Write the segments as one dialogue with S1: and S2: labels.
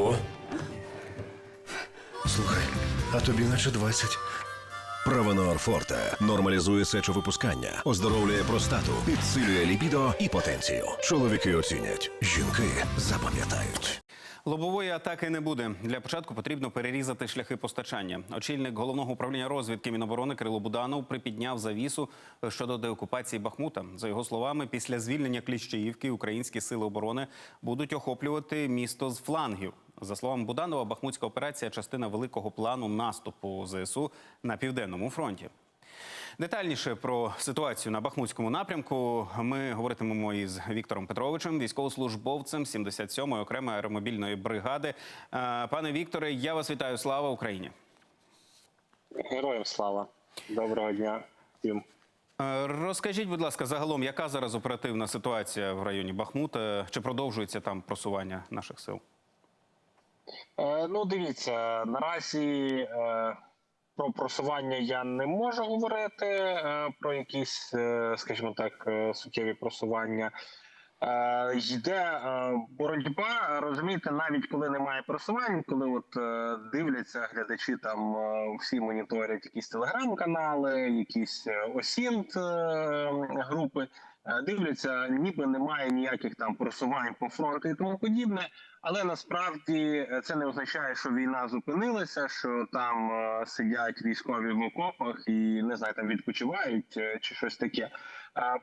S1: Ого. Слухай, а тобі наче 20.
S2: Правонор Форте нормалізує сечовипускання, оздоровлює простату, підсилює лібідо і потенцію. Чоловіки оцінять, жінки запам'ятають.
S3: Лобової атаки не буде. Для початку потрібно перерізати шляхи постачання. Очільник головного управління розвідки Міноборони Кирило Буданов припідняв завісу щодо деокупації Бахмута. За його словами, після звільнення Кліщеївки українські сили оборони будуть охоплювати місто з флангів. За словами Буданова, Бахмутська операція частина великого плану наступу ЗСУ на південному фронті. Детальніше про ситуацію на Бахмутському напрямку ми говоритимемо із Віктором Петровичем, військовослужбовцем 77-ї окремої аеромобільної бригади. Е, Пане Вікторе, я вас вітаю. Слава Україні!
S4: Героям слава. Доброго дня всім.
S3: Е, Розкажіть, будь ласка, загалом, яка зараз оперативна ситуація в районі Бахмута? Чи продовжується там просування наших сил?
S4: Е, ну, дивіться, наразі е, про просування я не можу говорити, е, про якісь, скажімо так, суттєві просування. Йде боротьба, розумієте, навіть коли немає просувань, коли от дивляться глядачі, там всі моніторять якісь телеграм-канали, якісь осінт групи, дивляться, ніби немає ніяких там просувань по фронту і тому подібне. Але насправді е, це не означає, що війна зупинилася, що там е, сидять військові в окопах і не знаю, там відпочивають е, чи щось таке. Е,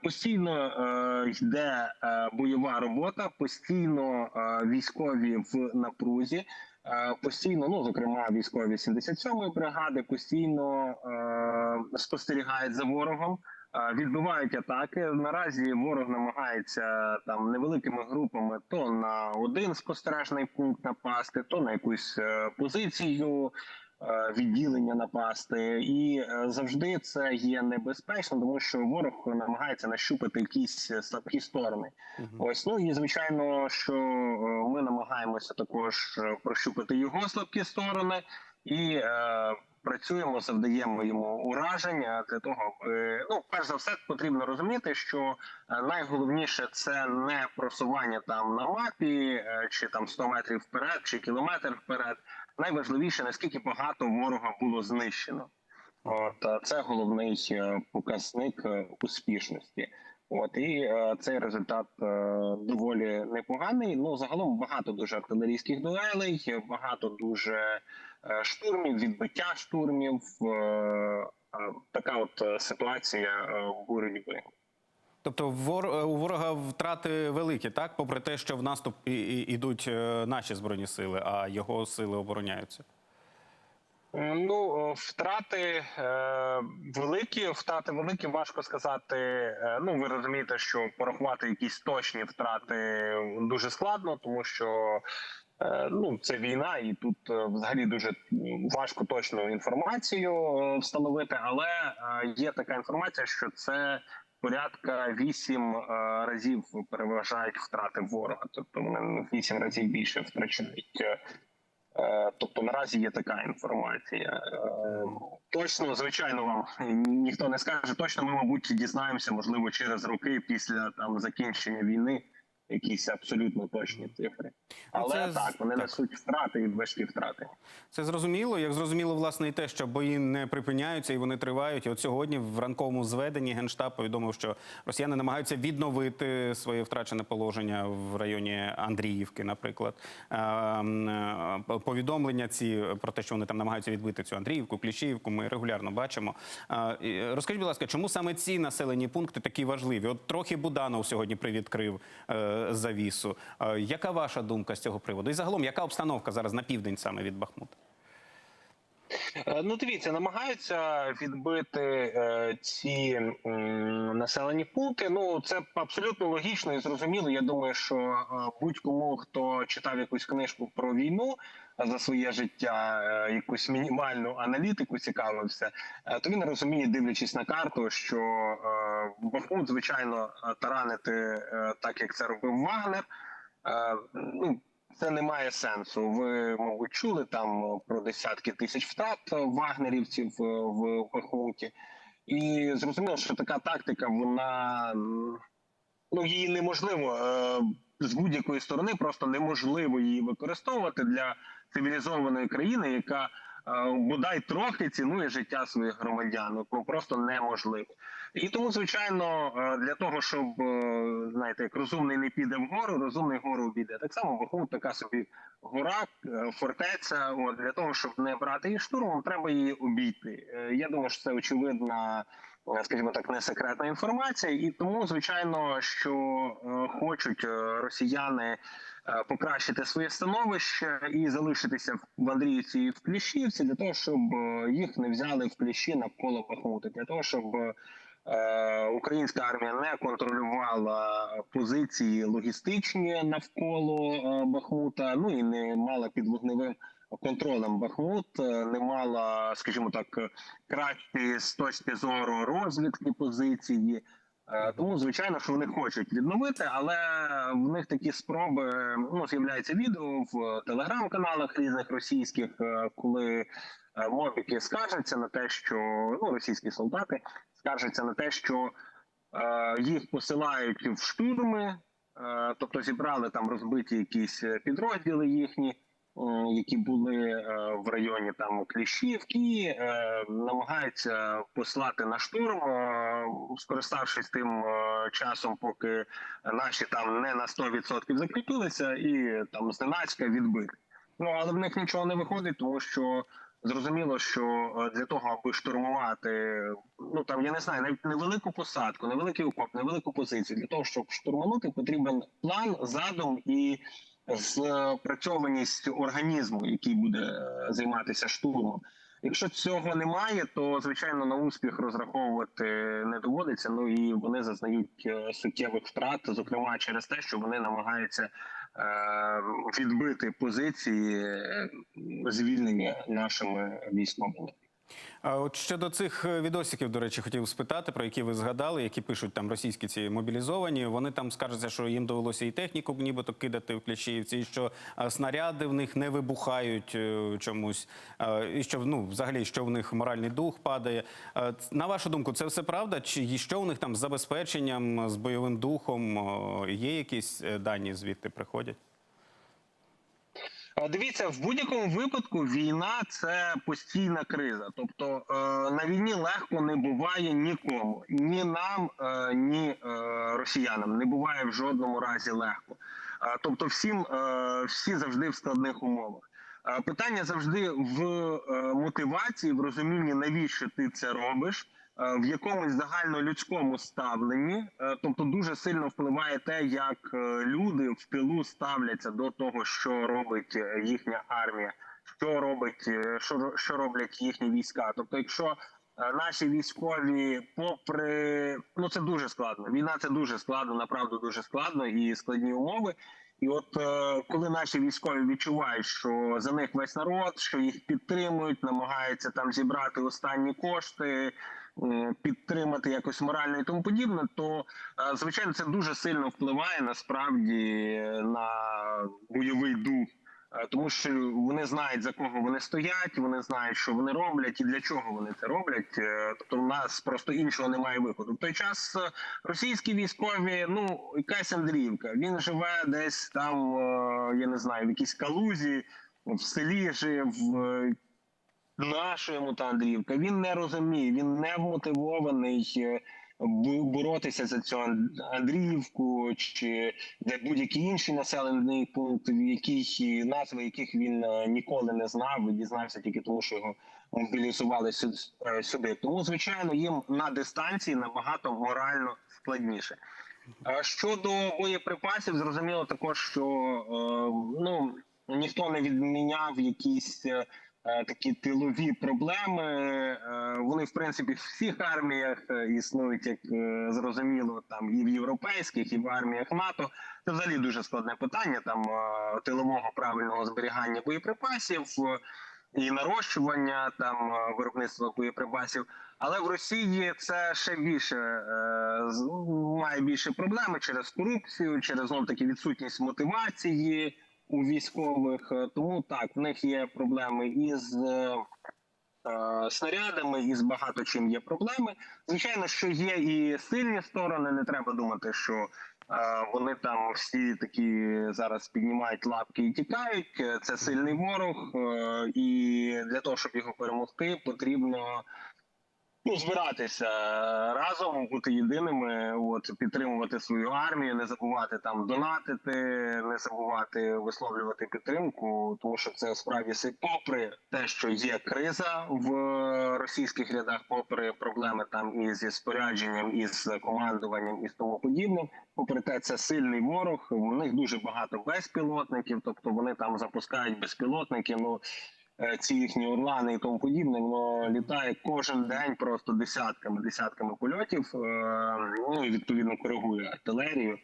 S4: Постійно е, йде е, бойова робота, постійно е, військові в напрузі. Е, Постійно, ну зокрема, військові 77-ї бригади постійно е, спостерігають за ворогом, е, відбивають атаки. Наразі ворог намагається там невеликими групами то на один спостережний пункт напасти, то на якусь е, позицію е, відділення напасти, і е, завжди це є небезпечно, тому що ворог намагається нащупати якісь слабкі сторони. Ось ну і звичайно, що ми намагаємося також прощупати його слабкі сторони і. Е, Працюємо, завдаємо йому ураження для того, аби ну перш за все потрібно розуміти, що е, найголовніше це не просування там на мапі, е, чи там 100 метрів вперед, чи кілометр вперед. Найважливіше наскільки багато ворога було знищено. От е, це головний е, показник е, успішності. От і е, цей результат е, доволі непоганий. Ну загалом багато дуже артилерійських дуелей, багато дуже е, штурмів, відбиття штурмів. Е, е, така от е, ситуація е, боротьби.
S3: Тобто е, у ворога втрати великі, так? Попри те, що в наступ ідуть е, наші збройні сили, а його сили обороняються.
S4: Е, Ну, е, втрати е, великі, втрати великі, важко сказати. Е, ну, ви розумієте, що порахувати якісь точні втрати дуже складно, тому що е, ну, це війна, і тут е, взагалі дуже важко точну інформацію е, встановити. Але е, є така інформація, що це порядка вісім е, разів переважають втрати ворога, тобто вони вісім разів більше втрачають. е, Е, Тобто наразі є така інформація. Е, Точно, звичайно, вам ніхто не скаже. Точно, ми, мабуть, дізнаємося, можливо, через роки після там закінчення війни якісь абсолютно точні цифри. Але
S3: це
S4: так, вони
S3: так.
S4: несуть втрати і важкі втрати.
S3: Це зрозуміло. Як зрозуміло, власне, і те, що бої не припиняються і вони тривають. І от сьогодні в ранковому зведенні Генштаб повідомив, що росіяни намагаються відновити своє втрачене положення в районі Андріївки, наприклад. Е, е, Повідомлення ці про те, що вони там намагаються відбити цю Андріївку, Кліщіївку, ми регулярно бачимо. Е, Розкажіть, будь ласка, чому саме ці населені пункти такі важливі? От трохи Буданов сьогодні привідкрив завісу. Е, Яка ваша думка з цього приводу? І загалом, яка обстановка зараз на південь саме від Бахмута?
S4: Е, Ну, дивіться, намагаються відбити е, ці е, населені пункти. Ну, це абсолютно логічно і зрозуміло. Я думаю, що е, будь-кому, хто читав якусь книжку про війну за своє життя, е, якусь мінімальну аналітику цікавився, е, то він розуміє, дивлячись на карту, що е, Бахмут, звичайно, таранити так, як це робив Вагнер. Ну, це не має сенсу. Ви, мабуть, чули там про десятки тисяч втрат вагнерівців в Бахмуті. І зрозуміло, що така тактика вона ну її неможливо з будь-якої сторони, просто неможливо її використовувати для цивілізованої країни, яка е, бодай трохи цінує життя своїх громадян. Ну просто неможливо. І тому, звичайно, е, для того, щоб е, знаєте, як розумний не піде вгору, розумний вгору обійде. Так само Бахмут така собі гора, фортеця. От для того, щоб не брати її штурмом, треба її обійти. Я думаю, що це очевидна, скажімо так, не секретна інформація, і тому, звичайно, що хочуть росіяни покращити своє становище і залишитися в- Андріївці і в Кліщівці для того, щоб е, їх не взяли в кліщі навколо Бахмута, для того, щоб е, е, українська армія не контролювала позиції логістичні навколо е, Бахмута, ну і не мала під вогневим контролем Бахмут, е, не мала, скажімо так, кращої з точки зору розвідки позиції. Е, Тому, звичайно, що вони хочуть відновити, але в них такі спроби ну з'являється відео в телеграм-каналах різних російських, е, коли е, мобіки скаржаться на те, що ну російські солдати скаржаться на те, що їх посилають в штурми, тобто зібрали там розбиті якісь підрозділи їхні, які були в районі там Кліщівки, намагаються послати на штурм, скориставшись тим е, часом, поки наші там не на 100% закріпилися, і там зненацька відбити. Ну але в них нічого не виходить, тому що зрозуміло, що е, для того, аби штурмувати, ну там я не знаю, невелику посадку, невеликий окоп, невелику позицію, для того, щоб штурманути, потрібен план, задум і спрацьованість організму, який буде е, займатися штурмом. Якщо цього немає, то звичайно на успіх розраховувати не доводиться. Ну і вони зазнають е, суттєвих втрат, зокрема через те, що вони намагаються е, відбити позиції, звільнення нашими військовими.
S3: От щодо цих е, відосиків, до речі, хотів спитати, про які ви згадали, які пишуть там російські ці мобілізовані. Вони там скаржаться, що їм довелося і техніку нібито кидати в Кліщіївці, і що е, снаряди в них не вибухають е, чомусь, і що ну взагалі що в них моральний дух падає. На вашу думку, це все правда? Чи що у них там з забезпеченням, з бойовим духом? Є якісь дані звідти приходять?
S4: А, Дивіться, в будь-якому випадку війна це постійна криза. Тобто е, на війні легко не буває нікому, ні нам, е, ні е, росіянам. Не буває в жодному разі легко. Е, тобто, всім е, всі завжди в складних умовах. Е, Питання завжди в е, мотивації, в розумінні, навіщо ти це робиш. Е, В якомусь загальнолюдському ставленні, Е, тобто дуже сильно впливає те, як е, люди в тилу ставляться до того, що робить їхня армія, що робить, що, що роблять їхні війська. Тобто, якщо наші військові, попри ну це дуже складно. Війна це дуже складно, направду дуже складно і складні умови. І от коли наші військові відчувають, що за них весь народ, що їх підтримують, намагаються там зібрати останні кошти, підтримати якось морально і тому подібне, то е, звичайно це дуже сильно впливає насправді на бойовий дух. Е, Тому що вони знають за кого вони стоять, вони знають, що вони роблять і для чого вони це роблять. Е, Тобто, в нас просто іншого немає виходу. В той час е, російські військові, ну якась Андріївка, він живе десь там, е, я не знаю, в якійсь калузі, в селі жив. Е, та Андріївка. Він не розуміє, він не вмотивований е, боротися за цю Ан- Андріївку чи де будь-який інший населений пункт, в який назви яких він е, ніколи не знав і дізнався тільки тому, що його мобілізували сю- е, сюди. Тому, звичайно, їм на дистанції набагато морально складніше. Щодо боєприпасів, зрозуміло також, що е, ну ніхто не відміняв якісь е, е, такі тилові проблеми. Е, вони, в принципі, в всіх арміях е, існують, як е, зрозуміло, там і в європейських, і в арміях НАТО. Це взагалі дуже складне питання там е, тилового правильного зберігання боєприпасів. е, І нарощування там е, виробництва боєприпасів, але в Росії це ще більше е, має більше проблеми через корупцію, через знов таки відсутність мотивації у військових. Е, Тому так в них є проблеми із е, е, снарядами, і з багато чим є проблеми. Звичайно, що є і сильні сторони. Не треба думати, що Е, Вони там всі такі зараз піднімають лапки і тікають. Е, Це сильний ворог, е, і для того, щоб його перемогти, потрібно ну, збиратися разом, бути єдиними, от підтримувати свою армію, не забувати там донатити, не забувати висловлювати підтримку, тому що це справді попри те, що є криза в російських рядах, попри проблеми там із зі спорядженням, із командуванням і з тому подібним. Попри те, це сильний ворог. У них дуже багато безпілотників, тобто вони там запускають безпілотники. Ну е, ці їхні орлани і тому подібне, воно літає кожен день просто десятками, десятками польотів. е, Ну і відповідно коригує артилерію.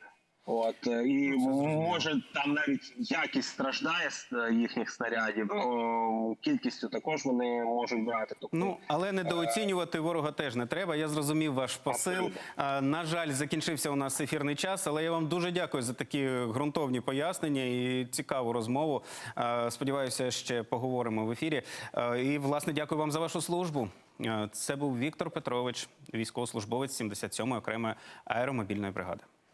S4: От е, і може там навіть якість страждає з е, їхніх снарядів. о, Кількістю також вони можуть брати. Тобто
S3: Ну але недооцінювати ворога теж не треба. Я зрозумів ваш посил. На жаль, закінчився у нас ефірний час, але я вам дуже дякую за такі ґрунтовні пояснення і цікаву розмову. Сподіваюся, ще поговоримо в ефірі. І власне дякую вам за вашу службу. Це був Віктор Петрович, військовослужбовець 77-ї окремої аеромобільної бригади.